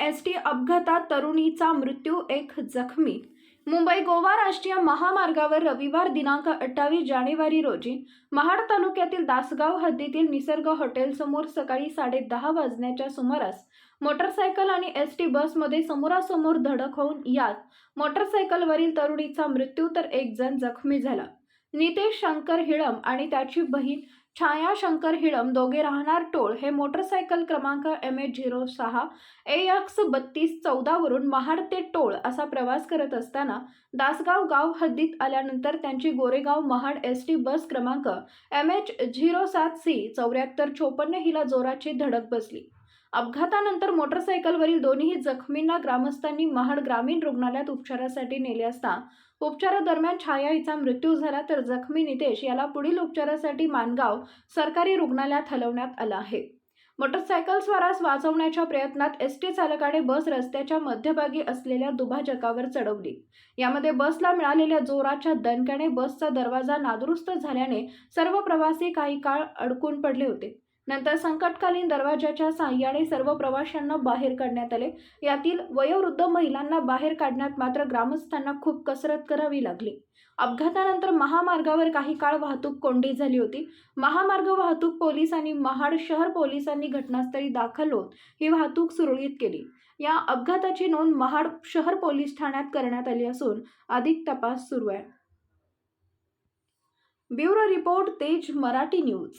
S T अपघातात तरुणीचा मृत्यू एक जखमी. मुंबई गोवा राष्ट्रीय महामार्गावर रविवार दिनांक अठ्ठावीस जानेवारी रोजी महाड तालुक्यातील दासगाव हद्दीतील निसर्ग हॉटेलसमोर सकाळी साडेदहा वाजण्याच्या सुमारास मोटरसायकल आणि एस टी बसमध्ये समोरासमोर धडक होऊन यात मोटरसायकलवरील तरुणीचा मृत्यू तर एक जण जखमी झाला. नितेश शंकर हिळम आणि त्याची बहीण छाया शंकर हिळम दोघे राहणार टोळ. हे मोटरसायकल क्रमांक एम एच झिरो सहा ए एक्स बत्तीस चौदावरून महाड ते टोळ असा प्रवास करत असताना दासगाव गाव हद्दीत आल्यानंतर त्यांची Goregaon Mahad S T bus क्रमांक एम एच झिरो सात सी चौऱ्याहत्तर चोपन्न हिला जोराची धडक बसली. अपघातानंतर मोटरसायकलवरील दोन्ही जखमींना ग्रामस्थांनी महाड ग्रामीण रुग्णालयात उपचारासाठी नेले असता उपचारादरम्यान छाया हिचा मृत्यू झाला तर जखमी नितेश याला पुढील उपचारासाठी मानगाव सरकारी रुग्णालयात हलवण्यात आलं आहे. मोटरसायकल स्वारास वाचवण्याच्या प्रयत्नात एस टी चालकाने बस रस्त्याच्या मध्यभागी असलेल्या दुभाजकावर चढवली. यामध्ये बसला मिळालेल्या जोराच्या दणक्याने बसचा दरवाजा नादुरुस्त झाल्याने सर्व प्रवासी काही काळ अडकून पडले होते. नंतर संकटकालीन दरवाजाच्या साह्याने सर्व प्रवाशांना बाहेर काढण्यात आले. यातील वयोवृद्ध महिलांना बाहेर काढण्यात मात्र ग्रामस्थांना खूप कसरत करावी लागली. अपघातानंतर महामार्गावर काही काळ वाहतूक कोंडी झाली होती. महामार्ग वाहतूक पोलीस आणि महाड शहर पोलिसांनी घटनास्थळी दाखल होत ही वाहतूक सुरळीत केली. या अपघाताची नोंद महाड शहर पोलीस ठाण्यात करण्यात आली असून अधिक तपास सुरू आहे. ब्युरो रिपोर्ट तेज मराठी न्यूज.